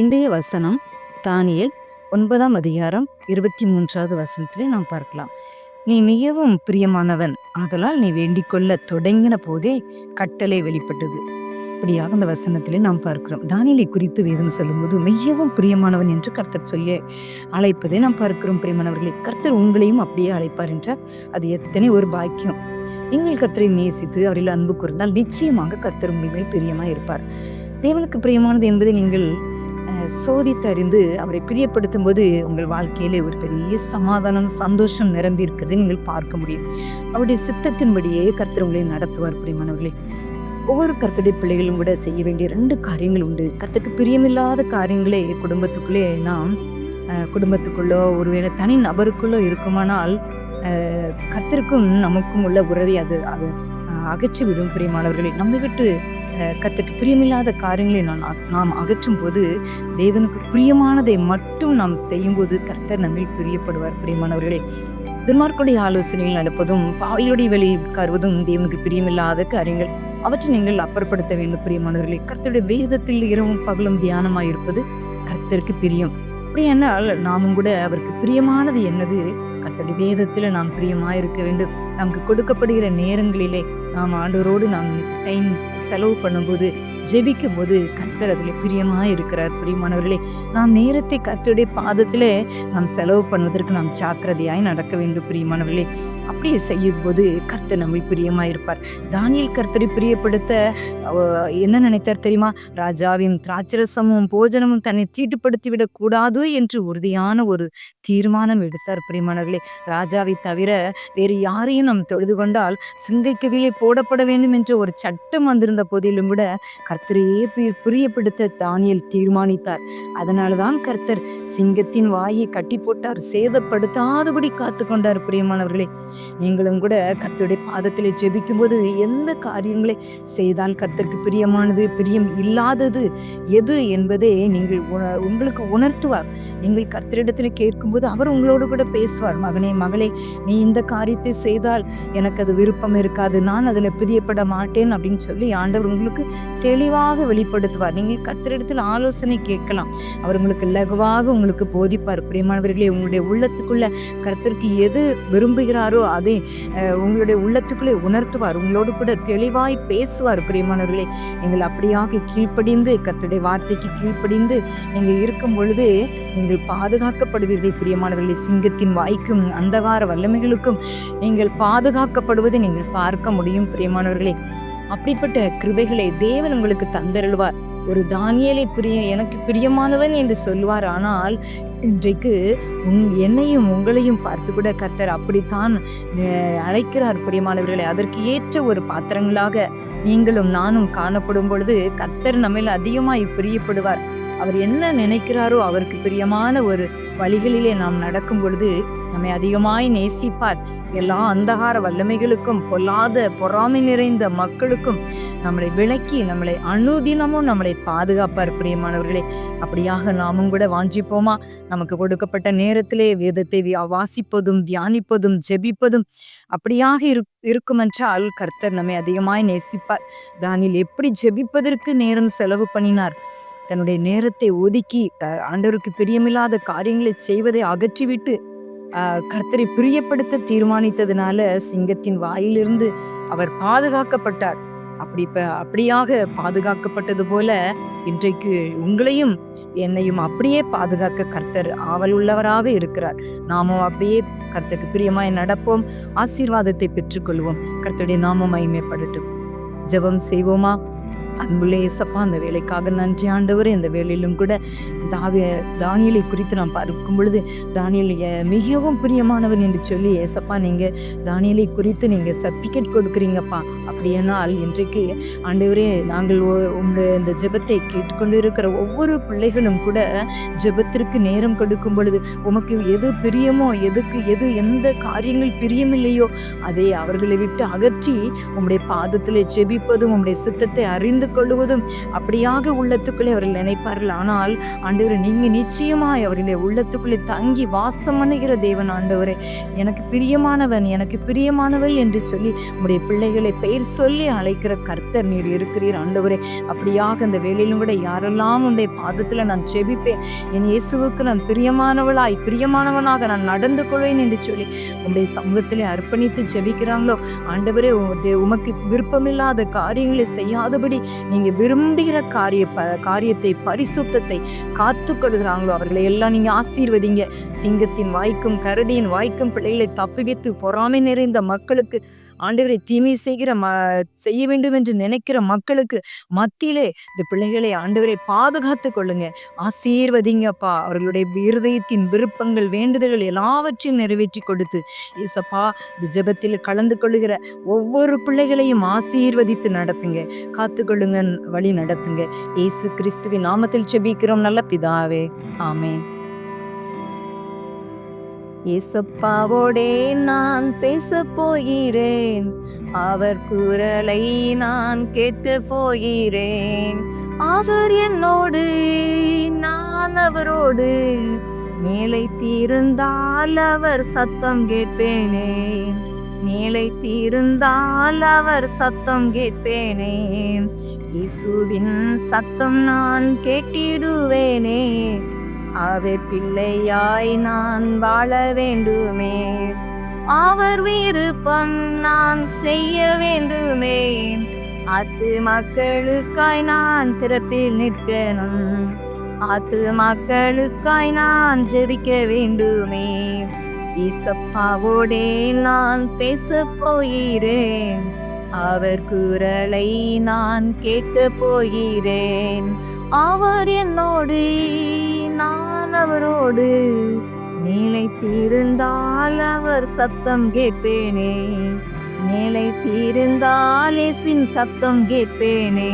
இன்றைய வசனம் தானியல் ஒன்பதாம் அதிகாரம் இருபத்தி மூன்றாவது வசனத்திலே நாம் பார்க்கலாம். நீ மிகவும் பிரியமானவன். ஆதலால் நீ வேண்டிக்கொள்ள தொடங்கின போதே கட்டளை வெளிப்பட்டது. இப்படியாக அந்த வசனத்திலே நாம் பார்க்கிறோம். தானியலை குறித்து வேதம் சொல்லும்போது மிகவும் பிரியமானவன் என்று கர்த்தர் சொல்லி அழைப்பதை நாம் பார்க்கிறோம் பிரியமானவர்களை. கர்த்தர் உங்களையும் அப்படியே அழைப்பார் என்றால் அது எத்தனை ஒரு பாக்கியம். நீங்கள் கர்த்தரை நேசித்து அவரில் அன்பு கூர்ந்தால் நிச்சயமாக கர்த்தர் உங்கள் மேல் பிரியமாக இருப்பார் தேவனுக்கு பிரியமானது என்பதை நீங்கள் சோதித்தறிந்து அவரை பிரியப்படுத்தும் போது உங்கள் வாழ்க்கையிலே ஒரு பெரிய சமாதானம் சந்தோஷம் நிரம்பி இருக்கிறதை நீங்கள் பார்க்க முடியும். அவருடைய சித்தத்தின்படியே கர்த்தர் உங்களை நடத்துவார் பிரியமானவர்களே. ஒவ்வொரு கர்த்தருடைய பிள்ளைகளும் கூட செய்ய வேண்டிய ரெண்டு காரியங்கள் உண்டு. கர்த்தருக்கு பிரியமில்லாத காரியங்களே குடும்பத்துக்குள்ளே நாம் குடும்பத்துக்குள்ளோ ஒருவேளை தனி நபருக்குள்ளோ இருக்குமானால் கர்த்தருக்கும் நமக்கும் உள்ள உறவை அது அது அகற்றிவிடும் பிரியமானவர்களை. நம்மை விட்டு கத்துக்கு கர்த்தருக்கு பிரியமில்லாத காரியங்களை நான் நாம் அகற்றும் போது தேவனுக்கு பிரியமானதை மட்டும் நாம் செய்யும்போது கர்த்தர் நம்மில் பிரியப்படுவார் பிரியமானவர்களே. துன்மார்க்குடைய ஆலோசனையில் நடப்பதும் பாவையுடைய வெளி உட்காருவதும் தேவனுக்கு பிரியமில்லாத காரியங்கள். அவற்றை நீங்கள் அப்புறப்படுத்த வேண்டும் பிரியமானவர்களே. கர்த்தருடைய வேதத்தில் இரவும் பகலும் தியானமாக இருப்பது கர்த்தருக்கு பிரியம். அப்படியானால் நாமும் கூட அவருக்கு பிரியமானது என்னது? கர்த்தருடைய வேதத்தில் நாம் பிரியமாக இருக்க வேண்டும். நமக்கு கொடுக்கப்படுகிற நேரங்களிலே நாம் ஆண்டவரோடு நாம் டைம் செலவு பண்ணும்போது ஜெபிக்கும் போது கர்த்தர் அதில் பிரியமாக இருக்கிறார். பிரியமானவர்களே நாம் நேரத்தை கர்த்தருடைய பாதத்திலே நாம் செலவு பண்ணுவதற்கு நாம் ஜாக்கிரதையாய் நடக்க வேண்டும். பிரியமானவர்களே அப்படி செய்யும் போது கர்த்தர் நம்மில் பிரியமாக இருப்பார். தானியல் கர்த்தரை பிரியப்படுத்த என்ன நினைத்தார் தெரியுமா? ராஜாவின் திராட்சரசமும் போஜனமும் தன்னை தீட்டுப்படுத்தி விடக்கூடாது என்று உறுதியான ஒரு தீர்மானம் எடுத்தார். பிரியமானவர்களே ராஜாவை தவிர வேறு யாரையும் நாம் தொழுது கொண்டால் சிங்கைக்கு கீழே போடப்பட வேண்டும் என்ற ஒரு சட்டம் வந்திருந்த போதிலும் கூட கர்த்தரையே பிரியப்படுத்த தானியல் தீர்மானித்தார். அதனாலதான் கர்த்தர் சிங்கத்தின் வாயை கட்டி போட்டார் சேதப்படுத்தாதபடி காத்து கொண்டார் பிரியமானவர்களே. நீங்களும் கூட கர்த்தருடைய பாதத்திலே ஜெபிக்கும் போது எந்த காரியங்களை செய்தால் கர்த்தருக்கு பிரியமானது பிரியம் இல்லாதது எது என்பதை நீங்கள் உண- உங்களுக்கு உணர்த்துவார். நீங்கள் கர்த்தரிடத்தில் கேட்கும்போது அவர் உங்களோடு கூட பேசுவார். மகனே மகளே நீ இந்த காரியத்தை செய்தால் எனக்கு அது விருப்பம் இருக்காது. நான் அதில் பிரியப்பட மாட்டேன் அப்படின்னு சொல்லி ஆண்டவர் உங்களுக்கு தெளிவாக வெளிப்படுத்துவார். நீங்கள் கத்திரிடத்தில் ஆலோசனை கேட்கலாம். அவர் உங்களுக்கு லகுவாக உங்களுக்கு போதிப்பார். பிரியமானவர்களே உங்களுடைய உள்ளத்துக்குள்ள கர்த்தருக்கு எது விரும்புகிறாரோ அதை உங்களுடைய உள்ளத்துக்குள்ளே உணர்த்துவார். உங்களோடு கூட தெளிவாய் பேசுவார். பிரியமானவர்களே நீங்கள் அப்படியாக கீழ்ப்படிந்து கர்த்தருடைய வார்த்தைக்கு கீழ்ப்படிந்து நீங்கள் இருக்கும் பொழுது நீங்கள் பாதுகாக்கப்படுவீர்கள். பிரியமானவர்களே சிங்கத்தின் வாய்க்கும் அந்தகார வல்லமைகளுக்கும் நீங்கள் பாதுகாக்கப்படுவதை நீங்கள் பார்க்க முடியும். பிரியமானவர்களே அப்படிப்பட்ட கிருபைகளை தேவன் உங்களுக்கு தந்தருள்வார். ஒரு தானியலை பிரிய எனக்கு பிரியமானவன் என்று சொல்லுவார். ஆனால் இன்றைக்கு உன் என்னையும் உங்களையும் பார்த்து கூட கர்த்தர் அப்படித்தான் அழைக்கிறார் பிரியமானவர்களை. அதற்கு ஏற்ற ஒரு பாத்திரங்களாக நீங்களும் நானும் காணப்படும் பொழுது கர்த்தர் நம்மில் அதிகமாய் பிரியப்படுவார். அவர் என்ன நினைக்கிறாரோ அவருக்கு பிரியமான ஒரு வழிகளிலே நாம் நடக்கும் பொழுது நம்மை அதிகமாய் நேசிப்பார். எல்லா அந்தகார வல்லமைகளுக்கும் பொல்லாத பொறாமை நிறைந்த மக்களுக்கும் நம்மளை விளக்கி நம்மளை அனுதினமும் நம்மளை பாதுகாப்பார் பிரியமானவர்களே. அப்படியாக நாமும் கூட வாஞ்சிப்போமா? நமக்கு கொடுக்கப்பட்ட நேரத்திலே வேதத்தை வாசிப்பதும் தியானிப்பதும் ஜெபிப்பதும் அப்படியாக இரு இருக்குமென்றால் கர்த்தர் நம்மை அதிகமாய் நேசிப்பார். தானில் எப்படி ஜெபிப்பதற்கு நேரம் செலவு பண்ணினார்? தன்னுடைய நேரத்தை ஒதுக்கி ஆண்டவருக்கு பிரியமில்லாத காரியங்களை செய்வதை அகற்றிவிட்டு கர்த்தரை பிரியப்படுத்த தீர்மானித்ததுனால சிங்கத்தின் வாயிலிருந்து அவர் பாதுகாக்கப்பட்டார். அப்படி இப்ப அப்படியாக பாதுகாக்கப்பட்டது போல இன்றைக்கு உங்களையும் என்னையும் அப்படியே பாதுகாக்க கர்த்தர் ஆவல் உள்ளவராக இருக்கிறார். நாமும் அப்படியே கர்த்தருக்கு பிரியமாய் நடப்போம். ஆசீர்வாதத்தை பெற்றுக்கொள்வோம். கர்த்தருடைய நாமம் மகிமைப்படட்டும் ஜெபம் செய்வோமா? அன்புள்ளே இயேசப்பா அந்த வேலைக்காக நன்றி ஆண்டவர். இந்த வேலையிலும் கூட தாவிய தானியலை குறித்து நாம் பார்க்கும் பொழுது தானியல் எ- மிகவும் பிரியமானவன் என்று சொல்லி ஏசப்பா நீங்கள் தானியலை குறித்து நீங்கள் சர்டிஃபிகேட் கொடுக்குறீங்கப்பா. அப்படியானால் இன்றைக்கு ஆண்டவரே நாங்கள் ஒ- உங்களுடைய இந்த ஜெபத்தை கேட்டுக்கொண்டு இருக்கிற ஒவ்வொரு பிள்ளைகளும் கூட ஜெபத்திற்கு நேரம் கொடுக்கும் பொழுது உமக்கு எது பிரியமோ எதுக்கு எது எந்த காரியங்கள் பிரியமில்லையோ அதை அவர்களை விட்டு அகற்றி உங்களுடைய பாதத்தில் ஜெபிப்பதும் உங்களுடைய சித்தத்தை அறிந்து கொள்வதும் அப்படியாக உள்ளத்துக்குள்ளே அவர்கள் நினைப்பார்கள். ஆனால் ஆண்டவரே நீங்கள் நீங்க நிச்சயமாய் அவருடைய உள்ளத்துக்குள்ளே தங்கி வாசம் பண்ணுகிற தேவன் ஆண்டவரே. எனக்கு பிரியமானவன் எனக்கு பிரியமானவள் என்று சொல்லி உடைய பிள்ளைகளை பெயர் சொல்லி அழைக்கிற கர்த்தர் நீர் இருக்கிறீர் ஆண்டவரே. அப்படியாக அந்த வேலையிலும் கூட யாரெல்லாம் உடைய பாதத்தில் நான் செபிப்பேன் என் இயேசுவுக்கு நான் பிரியமானவளாய் பிரியமானவனாக நான் நடந்து கொள்வேன் என்று சொல்லி உங்களுடைய சமூகத்திலே அர்ப்பணித்து ஜெபிக்கிறாங்களோ? ஆண்டவரே உமக்கு விருப்பமில்லாத காரியங்களை செய்யாதபடி நீங்க விரும்புகிற காரிய ப காரியத்தை பரிசுத்தத்தை காத்து கொடுக்குறாங்களோ அவர்களை எல்லாம் நீங்க ஆசீர்வதிங்க. சிங்கத்தின் வாய்க்கும் கரடியின் வாய்க்கும் பிள்ளைகளை தப்புவித்து பொறாமை நிறைந்த மக்களுக்கு ஆண்டவரை தீமை செய்கிற ம செய்ய வேண்டும் என்று நினைக்கிற மக்களுக்கு மத்தியிலே இந்த பிள்ளைகளை ஆண்டவரை பாதுகாத்து கொள்ளுங்க. ஆசீர்வதிங்கப்பா. அவர்களுடைய இருதயத்தின் விருப்பங்கள் வேண்டுதல்கள் எல்லாவற்றையும் நிறைவேற்றி கொடுத்து ஏசப்பா இந்த ஜபத்தில் கலந்து கொள்ளுகிற ஒவ்வொரு பிள்ளைகளையும் ஆசீர்வதித்து நடத்துங்க. காத்துக்கொள்ளுங்க வழி நடத்துங்க. இயேசு கிறிஸ்துவின் நாமத்தில் செபிக்கிறோம் நல்ல பிதாவே. ஆமே இசப்பாவோடே நான் பேச போகிறேன் அவர் குரலை நான் கேட்கப் போகிறேன் அவர் என்னோடு நான் அவரோடு. நிலைத்திருந்தால் அவர் சத்தம் கேட்பேனே. நிலைத்திருந்தால் அவர் சத்தம் கேட்பேனே. இசுவின் சத்தம் நான் கேட்டிடுவேனே. அவர் பிள்ளையாய் நான் வாழ வேண்டுமே. அவர் விருப்பம் நான் செய்ய வேண்டுமே. அத்து மக்களுக்காய் நான் திறப்பில் நிற்கணும். அத்து மக்களுக்காய் நான் ஜெபிக்க வேண்டுமே. இசப்பாவோடே நான் பேச போகிறேன். அவர் குரலை நான் கேட்க போகிறேன். அவர் என்னோடு அவரோடு நிலைத்திருந்தால் அவர் சத்தம் கேட்பேனே. நிலைத்திருந்தால் இயேசுவின் சத்தம் கேட்பேனே.